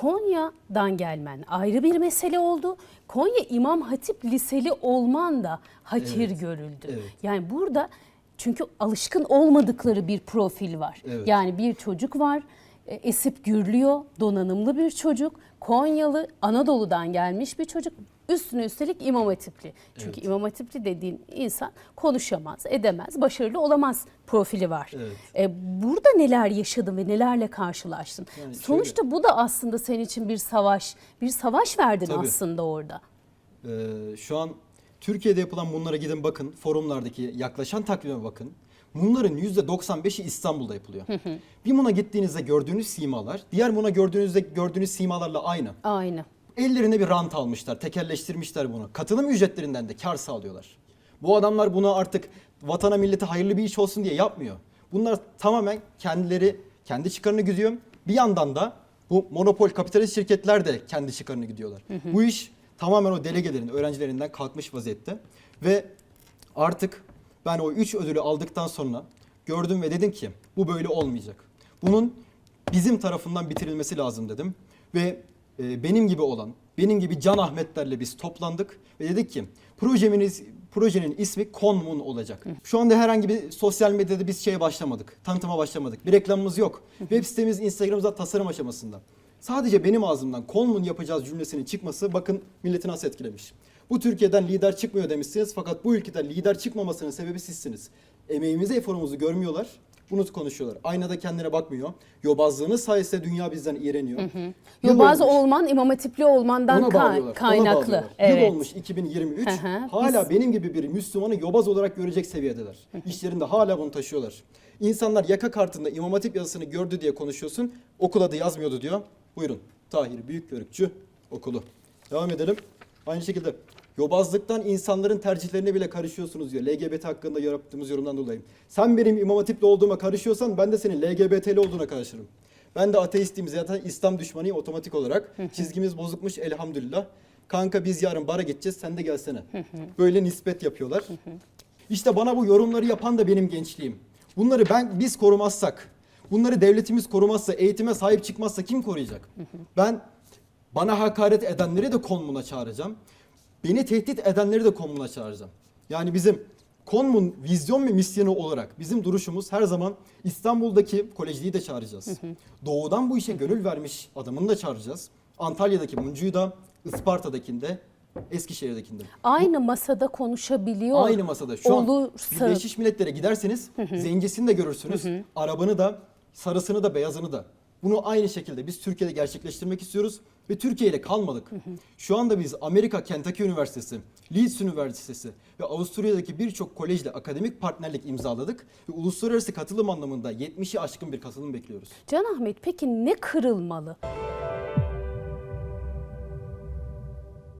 Konya'dan gelmen ayrı bir mesele oldu. Konya İmam Hatip Liseli olman da hakir Evet, görüldü. evet. Yani burada çünkü alışkın olmadıkları bir profil var. Evet. Yani bir çocuk var, esip gürlüyor, donanımlı bir çocuk, Konyalı, Anadolu'dan gelmiş bir çocuk. Üstüne üstelik İmam Hatipli. Çünkü Evet. İmam Hatipli dediğin insan konuşamaz, edemez, başarılı olamaz profili var. Evet. E, burada neler yaşadın ve nelerle karşılaştın? Yani şöyle- Sonuçta bu da aslında senin için bir savaş, bir savaş verdin Tabii. aslında orada. Ee, şu an Türkiye'de yapılan bunlara gidin bakın. Forumlardaki yaklaşan takvime bakın. Bunların %95'i İstanbul'da yapılıyor. Bir Muna gittiğinizde gördüğünüz simalar, diğer Muna gördüğünüzde gördüğünüz simalarla aynı. Aynı. Ellerine bir rant almışlar, tekelleştirmişler bunu. Katılım ücretlerinden de kar sağlıyorlar. Bu adamlar bunu artık vatana millete hayırlı bir iş olsun diye yapmıyor. Bunlar tamamen kendileri kendi çıkarını gidiyor. Bir yandan da bu monopol kapitalist şirketler de kendi çıkarını gidiyorlar. Bu iş tamamen o delegelerin, öğrencilerinden kalkmış vaziyette. Ve artık ben o 3 ödülü aldıktan sonra gördüm ve dedim ki bu böyle olmayacak. Bunun bizim tarafından bitirilmesi lazım dedim. Ve e, benim gibi olan, benim gibi Can Ahmetlerle biz toplandık ve dedik ki projemiz projenin ismi Konmun olacak. Şu anda herhangi bir sosyal medyada biz şeye başlamadık. Tanıtıma başlamadık. Bir reklamımız yok. Web sitemiz Instagram'da tasarım aşamasında. Sadece benim ağzımdan Konmun yapacağız cümlesinin çıkması bakın milleti nasıl etkilemiş. Bu Türkiye'den lider çıkmıyor demişsiniz fakat bu ülkeden lider çıkmamasının sebebi sizsiniz. Emeğimizi, eforumuzu görmüyorlar. Bunu konuşuyorlar. Aynada kendine bakmıyor. Yobazlığınız sayesinde dünya bizden iğreniyor. Yıl Yobaz olmuş. olman, İmam Hatipli olmandan Ona ka- ona kaynaklı. bağlıyorlar. Evet. Yıl olmuş 2023. Hı hı. Hala Biz- benim gibi bir Müslümanı yobaz olarak görecek seviyedeler. İşlerinde hala bunu taşıyorlar. İnsanlar yaka kartında İmam Hatip yazısını gördü diye konuşuyorsun. Okul adı yazmıyordu diyor. Buyurun. Tahir Büyükbörükçü okulu. Devam edelim. Aynı şekilde yobazlıktan insanların tercihlerine bile karışıyorsunuz diyor. LGBT hakkında yaptığımız yorumdan dolayı. Sen benim İmam Hatip'li olduğuma karışıyorsan ben de senin LGBT'li olduğuna karışırım. Ben de ateistiyim zaten İslam düşmanıyım otomatik olarak. Çizgimiz bozukmuş elhamdülillah. Kanka biz yarın bara gideceğiz sen de gelsene. Böyle nispet yapıyorlar. İşte bana bu yorumları yapan da benim gençliğim. Bunları ben biz korumazsak, bunları devletimiz korumazsa, eğitime sahip çıkmazsa kim koruyacak? Ben bana hakaret edenleri de konmuna çağıracağım. Beni tehdit edenleri de konmuna çağıracağım. Yani bizim konmun vizyon ve misyonu olarak bizim duruşumuz her zaman İstanbul'daki kolejliyi de çağıracağız. Doğudan bu işe gönül vermiş adamını da çağıracağız. Antalya'daki Muncu'yu da, Isparta'dakinde, Eskişehir'dekinde. Aynı masada konuşabiliyor. Aynı masada. Şu an olursa- Birleşmiş Milletler'e giderseniz zencisini de görürsünüz. Arabanı da, sarısını da, beyazını da. Bunu aynı şekilde biz Türkiye'de gerçekleştirmek istiyoruz ve Türkiye ile kalmadık. Şu anda biz Amerika Kentucky Üniversitesi, Leeds Üniversitesi ve Avusturya'daki birçok kolejle akademik partnerlik imzaladık ve uluslararası katılım anlamında 70'i aşkın bir katılım bekliyoruz. Can Ahmet peki ne kırılmalı?